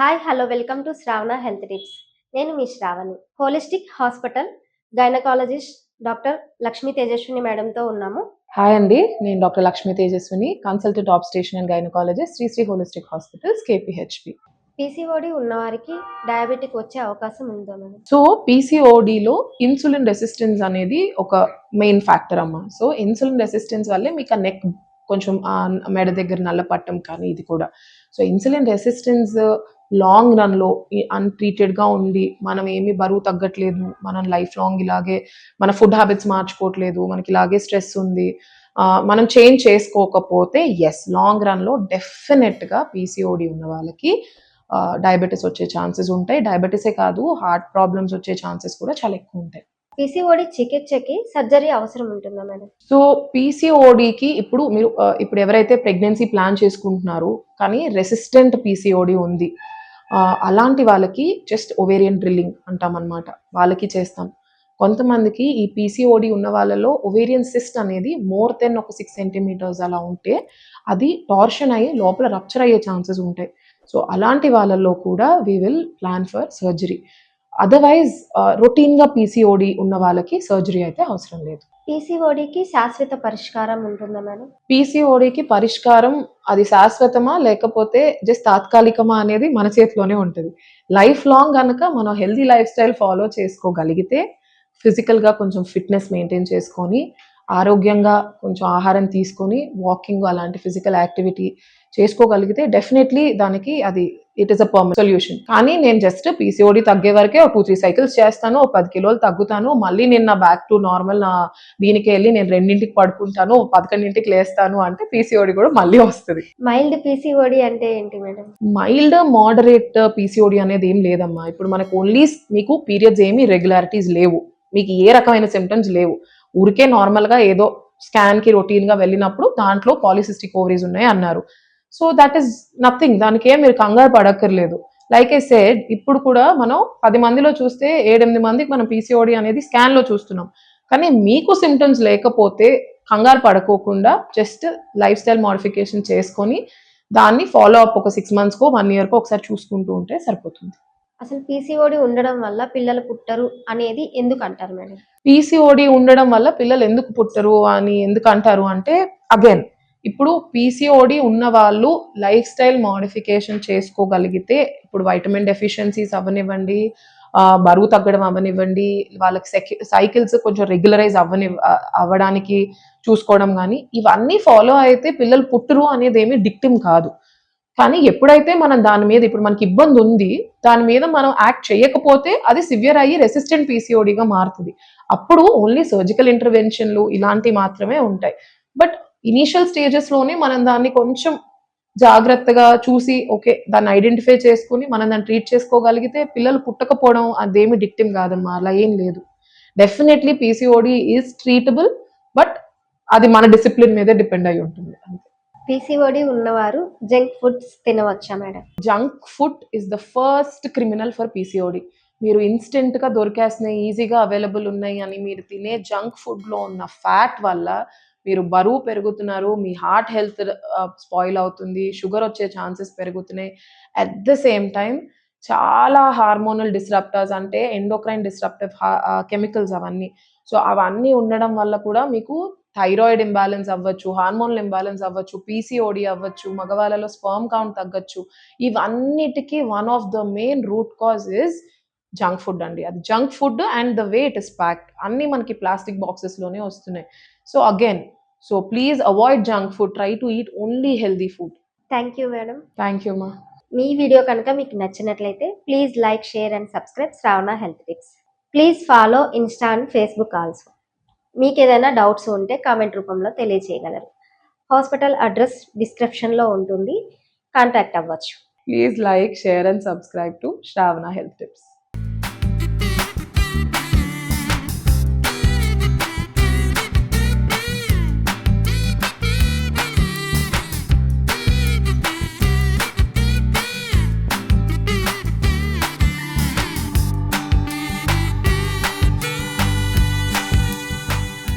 Hi hello welcome to Shravana health tips నేను మీ Shravani. Holistic hospital gynaecologist doctor Lakshmi Tejaswini మేడంతో ఉన్నాము. Hi అండి నేను doctor Lakshmi Tejaswini consultant obstetrician and gynaecologist Shri Shri holistic hospitals KPHB PCOD ఉన్నవారికి diabetic వచ్చే అవకాశం ఉందా madam? So పీసీఓడిలో ఇన్సులిన్ రెసిస్టెన్స్ అనేది ఒక మెయిన్ ఫ్యాక్టర్ అమ్మ. సో ఇన్సులిన్ రెసిస్టెన్స్ వల్లే మీకు ఆ నెక్ కొంచెం మెడ దగ్గర నల్ల పట్టం కానీ ఇది కూడా. సో ఇన్సులిన్ రెసిస్టెన్స్ లాంగ్ రన్లో అన్ట్రీటెడ్గా ఉండి మనం ఏమీ బరువు తగ్గట్లేదు మనం లైఫ్ లాంగ్ ఇలాగే మన ఫుడ్ హ్యాబిట్స్ మార్చుకోవట్లేదు మనకి ఇలాగే స్ట్రెస్ ఉంది మనం చేంజ్ చేసుకోకపోతే ఎస్ లాంగ్ రన్లో డెఫినెట్గా పీసీఓడి ఉన్న వాళ్ళకి డయాబెటీస్ వచ్చే ఛాన్సెస్ ఉంటాయి. డయాబెటీసే కాదు హార్ట్ ప్రాబ్లమ్స్ వచ్చే ఛాన్సెస్ కూడా చాలా ఎక్కువ ఉంటాయి. పీసీఓడి చికిత్సకి సర్జరీ అవసరం ఉంటుందా మేడం? సో పీసీఓడికి ఇప్పుడు మీరు ఇప్పుడు ఎవరైతే ప్రెగ్నెన్సీ ప్లాన్ చేసుకుంటున్నారో కానీ రెసిస్టెంట్ పీసీఓడి ఉంది అలాంటి వాళ్ళకి జస్ట్ ఒవేరియన్ డ్రిల్లింగ్ అంటాం అనమాట వాళ్ళకి చేస్తాం. కొంతమందికి ఈ పీసీఓడి ఉన్న వాళ్ళలో ఒవేరియన్ సిస్ట్ అనేది మోర్ దెన్ ఒక సిక్స్ సెంటీమీటర్స్ అలా ఉంటే అది టార్షన్ అయ్యి లోపల రప్చర్ అయ్యే ఛాన్సెస్ ఉంటాయి. సో అలాంటి వాళ్ళల్లో కూడా we will plan for surgery otherwise రొటీన్గా పీసీఓడి ఉన్న వాళ్ళకి సర్జరీ అయితే అవసరం లేదు. పీసీఓడికి శాశ్వత పరిష్కారం ఉంటుందా మేడం? పీసీఓడికి పరిష్కారం అది శాశ్వతమా లేకపోతే జస్ట్ తాత్కాలికమా అనేది మన చేతిలోనే ఉంటుంది. లైఫ్ లాంగ్ కనుక మనం హెల్దీ లైఫ్ స్టైల్ ఫాలో చేసుకోగలిగితే ఫిజికల్గా కొంచెం ఫిట్నెస్ మెయింటైన్ చేసుకొని ఆరోగ్యంగా కొంచెం ఆహారం తీసుకొని వాకింగ్ అలాంటి ఫిజికల్ యాక్టివిటీ చేసుకోగలిగితే డెఫినెట్లీ దానికి అది it is a permanent solution కానీ నేను జస్ట్ పీసీఓడి తగ్గే వరకే ఒక టూ త్రీ సైకిల్స్ చేస్తాను ఒక పది కిలోలు తగ్గుతాను మళ్ళీ నేను నా బ్యాక్ టు నార్మల్ నా దీనికి వెళ్ళి నేను రెండింటికి పడుకుంటాను పదకొండింటికి లేస్తాను అంటే పీసీఓడి కూడా మళ్ళీ వస్తుంది. మైల్డ్ పీసీఓడి అంటే ఏంటి మేడం మైల్డ్ మోడరేట్ పీసీఓడి అనేది ఏం లేదమ్మా. ఇప్పుడు మనకు ఓన్లీ మీకు పీరియడ్స్ ఏమి రెగ్యులారిటీస్ లేవు. మీకు ఏ రకమైన సిమ్టమ్స్ లేవు. ఊరికే నార్మల్గా ఏదో స్కాన్కి రొటీన్గా వెళ్ళినప్పుడు దాంట్లో పాలిసిస్టిక్ ఓవరీస్ ఉన్నాయి అన్నారు. సో దట్ ఈస్ నథింగ్ దానికి ఏం మీరు కంగారు పడక్కర్లేదు. లైక్ ఏ సెడ్ ఇప్పుడు కూడా మనం పది మందిలో చూస్తే ఏడెనిమిది మందికి మనం పీసీఓడి అనేది స్కాన్లో చూస్తున్నాం. కానీ మీకు సిమ్టమ్స్ లేకపోతే కంగారు పడుకోకుండా జస్ట్ లైఫ్ స్టైల్ మోడిఫికేషన్ చేసుకొని దాన్ని ఫాలో అప్ ఒక సిక్స్ మంత్స్కో వన్ ఇయర్కో ఒకసారి చూసుకుంటూ ఉంటే సరిపోతుంది. అసలు పీసీఓడి ఉండడం వల్ల పిల్లలు పుట్టరు అనేది ఎందుకు అంటారు మేడం? పీసీఓడి ఉండడం వల్ల పిల్లలు ఎందుకు పుట్టరు అని ఎందుకు అంటారు అంటే అగైన్ ఇప్పుడు పీసీఓడి ఉన్న వాళ్ళు లైఫ్ స్టైల్ మాడిఫికేషన్ చేసుకోగలిగితే ఇప్పుడు వైటమిన్ డెఫిషియన్సీస్ అవనివ్వండి బరువు తగ్గడం అవనివ్వండి వాళ్ళకి సైకిల్స్ కొంచెం రెగ్యులరైజ్ అవ్వని అవ్వడానికి చూసుకోవడం కానీ ఇవన్నీ ఫాలో అయితే పిల్లలు పుట్టరు అనేది ఏమీ డిక్టిమ్ కాదు. కానీ ఎప్పుడైతే మనం దాని మీద ఇప్పుడు మనకి ఇబ్బంది ఉంది దాని మీద మనం యాక్ట్ చేయకపోతే అది సివియర్ అయ్యి రెసిస్టెంట్ పీసీఓడిగా మారుతుంది. అప్పుడు ఓన్లీ సర్జికల్ ఇంటర్వెన్షన్లు ఇలాంటివి మాత్రమే ఉంటాయి. బట్ ఇనీషియల్ స్టేజెస్లోనే మనం దాన్ని కొంచెం జాగ్రత్తగా చూసి ఓకే దాన్ని ఐడెంటిఫై చేసుకుని మనం దాన్ని ట్రీట్ చేసుకోగలిగితే పిల్లలు పుట్టకపోవడం అదేమి డిక్టిమ్ కాదమ్మా అలా ఏం లేదు. Definitely PCOD is treatable but అది మన డిసిప్లిన్ మీదే డిపెండ్ అయి ఉంటుంది. అంతే. పీసీఓడి ఉన్నవారు junk foods తినవచ్చా madam? Junk food is the first criminal for PCOD. మీరు ఇన్స్టెంట్గా దొరికేస్తున్నాయి ఈజీగా అవైలబుల్ ఉన్నాయి అని మీరు తినే జంక్ ఫుడ్లో ఉన్న ఫ్యాట్ వల్ల మీరు బరువు పెరుగుతున్నారు మీ హార్ట్ హెల్త్ స్పాయిల్ అవుతుంది షుగర్ వచ్చే ఛాన్సెస్ పెరుగుతున్నాయి. అట్ ద సేమ్ టైం చాలా హార్మోనల్ డిస్రప్టర్స్ అంటే ఎండోక్రైన్ డిస్రప్టివ్ కెమికల్స్ అవన్నీ. సో అవన్నీ ఉండడం వల్ల కూడా మీకు థైరాయిడ్ ఇంబ్యాలెన్స్ అవ్వచ్చు హార్మోనల్ ఇంబ్యాలెన్స్ అవ్వచ్చు పీసీఓడి అవ్వచ్చు మగవాళ్ళలో స్పర్మ్ కౌంట్ తగ్గచ్చు. ఇవన్నిటికీ one of the main root cause is junk food అండి. అది junk food and the way it is packed. అన్నీ మనకి ప్లాస్టిక్ బాక్సెస్లోనే వస్తున్నాయి. So again so please avoid junk food. Try to eat only healthy food. Thank you madam. Thank you మా. మీ video కనుక మీకు నచ్చినట్లయితే please like share and subscribe Shravana health tips. Please follow insta and Facebook also. మీకు ఏదైనా doubts ఉంటే comment రూపంలో తెలియజేయగలరు హాస్పిటల్ అడ్రస్ డిస్క్రిప్షన్లో ఉంటుంది. కాంటాక్ట్ అవ్వచ్చు. Please like share and subscribe to Shravana health tips.